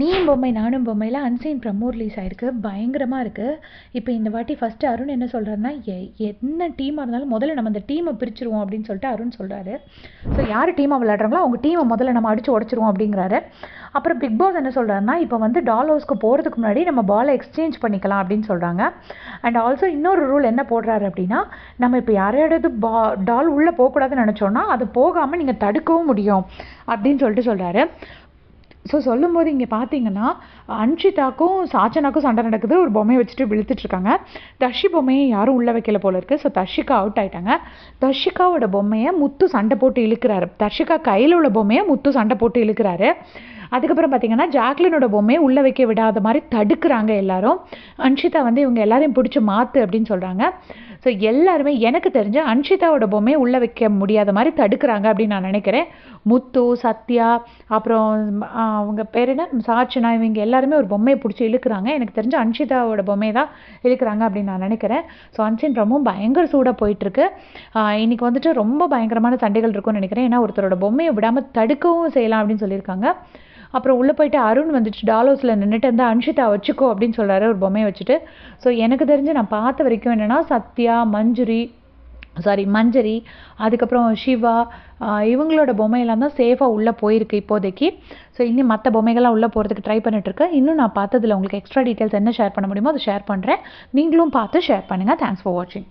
நீயும் பொம்மை நானும் பொம்மையில் அன்சீன் ப்ரமோ ரிலீஸ் ஆயிருக்கு. பயங்கரமாக இருக்குது இப்போ இந்த வாட்டி ஃபஸ்ட்டு அருண் என்ன சொல்கிறாருன்னா எ என்ன டீமாக இருந்தாலும் முதல்ல நம்ம அந்த டீமை பிரிச்சுருவோம் அப்படின்னு சொல்லிட்டு அருண் சொல்கிறாரு ஸோ யார் டீமாக விளையாடுறாங்களோ அவங்க டீமை முதல்ல நம்ம அடித்து உடச்சிருவோம் அப்படிங்கிறாரு. அப்புறம் பிக் பாஸ் என்ன சொல்கிறாருன்னா இப்போ வந்து டால் ஹவுஸ்க்கு போகிறதுக்கு முன்னாடி நம்ம பாலை எக்ஸ்சேஞ்ச் பண்ணிக்கலாம் அப்படின்னு சொல்கிறாங்க அண்ட் ஆல்சோ இன்னொரு ரூல் என்ன போடுறாரு அப்படின்னா நம்ம இப்போ யாரையாவது பா டால் உள்ளே போகக்கூடாதுன்னு நினச்சோன்னா அது போகாமல் நீங்கள் தடுக்கவும் முடியும் அப்படின்னு சொல்லிட்டு சொல்கிறாரு ஸோ சொல்லும்போது இங்கே பார்த்தீங்கன்னா அன்ஷிதாக்கும் சாச்சனாக்கும் சண்டை நடக்குது. ஒரு பொம்மையை வச்சுட்டு விழுத்துட்ருக்காங்க. தர்ஷி பொம்மையை யாரும் உள்ளே வைக்கல போல இருக்குது ஸோ தர்ஷிகா அவுட் ஆயிட்டாங்க. தர்ஷிகாவோட பொம்மையை முத்து சண்டை போட்டு இழுக்கிறாரு. தர்ஷிகா கையில் உள்ள பொம்மையை முத்து சண்டை போட்டு இழுக்கிறாரு. அதுக்கப்புறம் பார்த்தீங்கன்னா ஜாக்லினோட பொம்மையை உள்ளே வைக்க விடாத மாதிரி தடுக்கிறாங்க எல்லாரும். அன்ஷிதா வந்து இவங்க எல்லாரையும் பிடிச்சி மாற்று அப்படின்னு சொல்கிறாங்க ஸோ எல்லாருமே எனக்கு தெரிஞ்ச அன்ஷிதாவோட பொம்மையை உள்ளே வைக்க முடியாத மாதிரி தடுக்கிறாங்க அப்படின்னு நான் நினைக்கிறேன். முத்து சத்யா அப்புறம் அவங்க பேர் என்ன? சாட்சனா இவங்க எல்லாருமே ஒரு பொம்மையை பிடிச்சி இழுக்கிறாங்க. எனக்கு தெரிஞ்ச அன்ஷிதாவோட பொம்மையை தான் இழுக்கிறாங்க அப்படின்னு நான் நினைக்கிறேன். ஸோ அன்சின் ரொம்பவும் பயங்கர சூடாக போயிட்டுருக்கு. இன்றைக்கி வந்துட்டு ரொம்ப பயங்கரமான சண்டைகள் இருக்கும்னு நினைக்கிறேன். ஏன்னா ஒருத்தரோட பொம்மையை விடாமல் தடுக்கவும் செய்யலாம் அப்படின்னு சொல்லியிருக்காங்க. அப்புறம் உள்ளே போயிட்டு அருண் வந்துட்டு டாலோஸில் நின்றுட்டு இருந்தால் அன்ஷிதா வச்சுக்கோ அப்படின்னு சொல்கிறாரு ஒரு பொம்மையை வச்சுட்டு. ஸோ எனக்கு தெரிஞ்சு நான் பார்த்த வரைக்கும் என்னென்னா சத்யா மஞ்சுரி சாரி மஞ்சரி அதுக்கப்புறம் சிவா இவங்களோட பொம்மையெல்லாம் தான் சேஃபாக உள்ளே போயிருக்கு இப்போதைக்கு. ஸோ இன்னும் மற்ற பொம்மைகள்லாம் உள்ளே போகிறதுக்கு ட்ரை பண்ணிட்டுருக்கேன் இன்னும் நான் பார்த்ததில் உங்களுக்கு எக்ஸ்ட்ரா டீட்டெயில்ஸ் என்ன ஷேர் பண்ண முடியுமோ அதை ஷேர் பண்ணுறேன் நீங்களும் பார்த்து ஷேர் பண்ணுங்கள் தேங்க்ஸ் ஃபார் வாட்சிங்